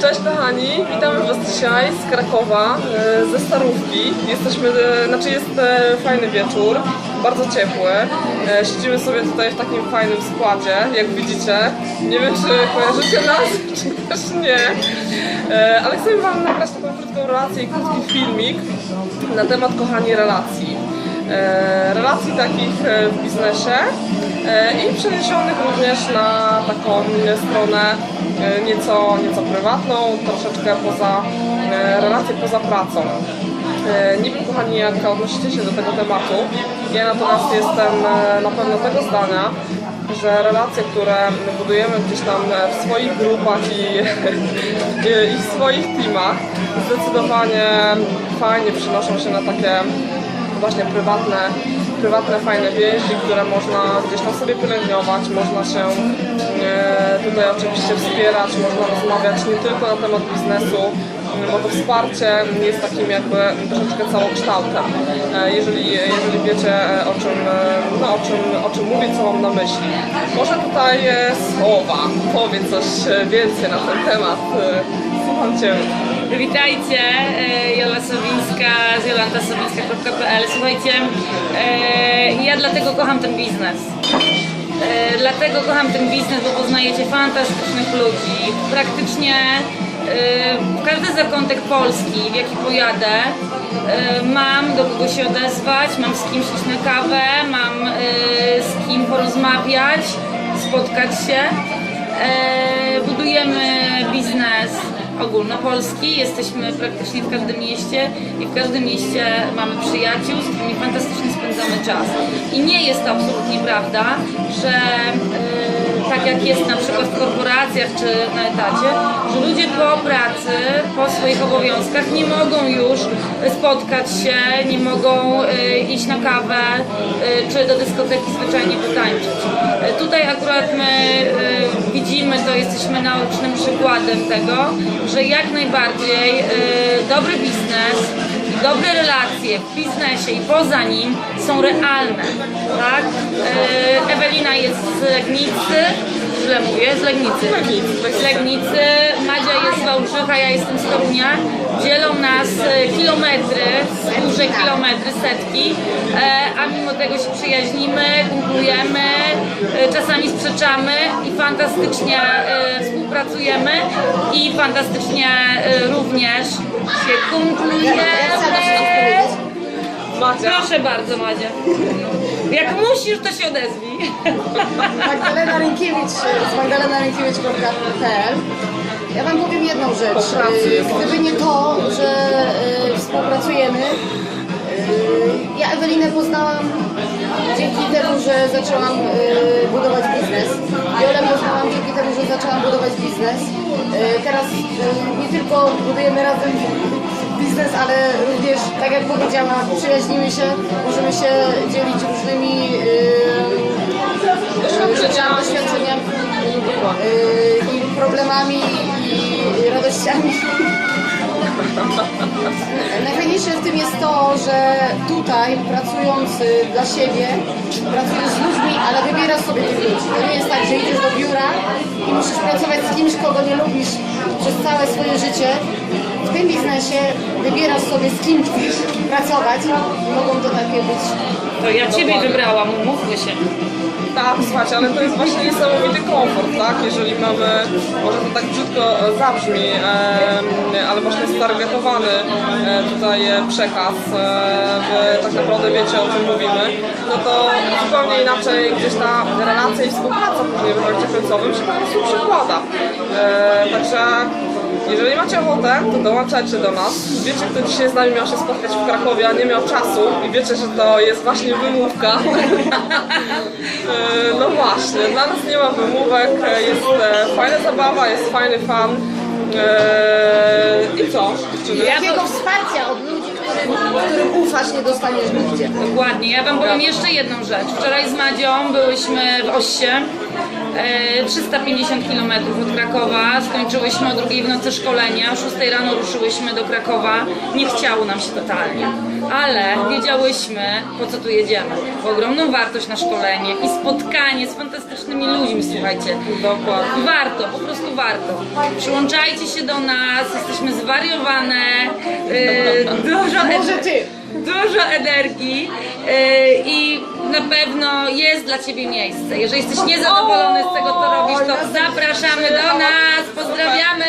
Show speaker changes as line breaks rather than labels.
Cześć kochani, witamy Was dzisiaj z Krakowa, e, ze Starówki. Jesteśmy, e, znaczy jest e, fajny wieczór, bardzo ciepły. Siedzimy sobie tutaj w takim fajnym składzie, jak widzicie. Nie wiem, czy kojarzycie nas, czy też nie. Ale chcemy Wam nagrać taką krótką relację i krótki filmik na temat, kochani, relacji. Relacji takich w biznesie i przeniesionych również na taką stronę nieco, nieco prywatną, troszeczkę poza e, relacje poza pracą. E, Nie wiem kochani jak odnosicie się do tego tematu. Ja natomiast jestem e, na pewno tego zdania, że relacje, które budujemy gdzieś tam e, w swoich grupach i, i w swoich teamach zdecydowanie fajnie przynoszą się na takie właśnie prywatne, prywatne fajne więzi, które można gdzieś tam sobie pielęgnować, można się e, tutaj oczywiście wspierać, można rozmawiać nie tylko na temat biznesu, m, bo to wsparcie jest takim jakby troszeczkę całokształtem. E, jeżeli, jeżeli wiecie e, o czym, e, no, o, czym, o czym mówię, co mam na myśli. Może tutaj e, słowa, powiedz coś e, więcej na ten temat. E, Słucham Cię.
Witajcie, e, Jola Sowińska z jolantasowińska.pl. Słuchajcie, e, ja dlatego kocham ten biznes. E, Dlatego kocham ten biznes, bo poznajecie fantastycznych ludzi. Praktycznie w każdy zakątek Polski, w jaki pojadę, mam do kogo się odezwać, mam z kimś iść na kawę, mam z kim porozmawiać, spotkać się. Budujemy biznes ogólnopolski, jesteśmy praktycznie w każdym mieście i w każdym mieście mamy przyjaciół, z którymi fantastycznie spędzamy czas. I nie jest to absolutnie prawda, że e, tak jak jest na przykład w korporacjach czy na etacie, że ludzie po pracy, po swoich obowiązkach nie mogą już spotkać się, nie mogą e, iść na kawę e, czy do dyskoteki zwyczajnie potańczyć. E, Tutaj akurat my widzimy to, jesteśmy naocznym przykładem tego, że jak najbardziej dobry biznes w biznesie i poza nim są realne. Tak? E, Ewelina jest z Legnicy, źle mówię, z Legnicy. Z Legnicy, Madzia jest z Wałbrzycha, ja jestem z Torunia. Dzielą nas e, kilometry, duże kilometry, setki, e, a mimo tego się przyjaźnimy, kumplujemy, czasami sprzeczamy i fantastycznie współpracujemy i fantastycznie również się kumplujemy.
Macia.
Proszę bardzo Madzia. Jak musisz, to się odezwij.
Magdalena Rynkiewicz z magdalenarynkiewicz.pl Ja Wam powiem jedną rzecz.
Jest.
Gdyby nie to, że e, współpracujemy, e, ja Ewelinę poznałam dzięki temu, że zaczęłam budować biznes. Jolę poznałam dzięki temu, że zaczęłam budować biznes. Teraz nie tylko budujemy razem biznes, ale również, tak jak powiedziałam, przyjaźnimy się, możemy się dzielić różnymi rzeczami, doświadczeniami i problemami i radościami. Najfajniejsze w tym jest to, że tutaj pracując y, dla siebie, pracujesz z ludźmi, ale wybierasz sobie tych ludzi. To nie jest tak, że idziesz do biura i musisz pracować z kimś, kogo nie lubisz przez całe swoje życie. W tym biznesie wybierasz sobie z kim chcesz pracować. Mogą to takie być
To ja Ciebie wybrałam, umówmy się.
Tak, słuchajcie, ale to jest właśnie niesamowity komfort, tak? Jeżeli mamy, może to tak brzydko zabrzmi, ale właśnie stargetowany e, tutaj przekaz, e, wy tak naprawdę wiecie o czym mówimy, no to zupełnie inaczej gdzieś ta relacja i współpraca później w efekcie końcowym się po prostu przekłada. E, także jeżeli macie ochotę, to dołączajcie do nas. Wiecie, kto dzisiaj z nami miał się spotkać w Krakowie, a nie miał czasu i wiecie, że to jest właśnie wymówka. E, no właśnie, dla nas nie ma wymówek, jest e, fajna zabawa, jest fajny fan. E, I co, dziewczyny?
Ja
takiego wsparcia od ludzi, którym, którym ufasz, nie dostaniesz nigdzie.
Dokładnie. Ja Wam powiem jeszcze jedną rzecz. Wczoraj z Madzią byłyśmy w Ossie E, 350 km od Krakowa. Skończyłyśmy o drugiej w nocy szkolenie. O 6 rano ruszyłyśmy do Krakowa. Nie chciało nam się totalnie. Ale wiedziałyśmy, po co tu jedziemy. Po ogromną wartość na szkolenie i spotkanie z fantastycznymi ludźmi, słuchajcie.
Dokładnie.
Warto, po prostu warto. Przyłączajcie się do nas, jesteśmy zwariowane. Yy, dużo,
ty.
Dużo energii yy, i na pewno jest dla Ciebie miejsce. Jeżeli jesteś niezadowolony z tego, co robisz, to zapraszamy do nas. Pozdrawiamy.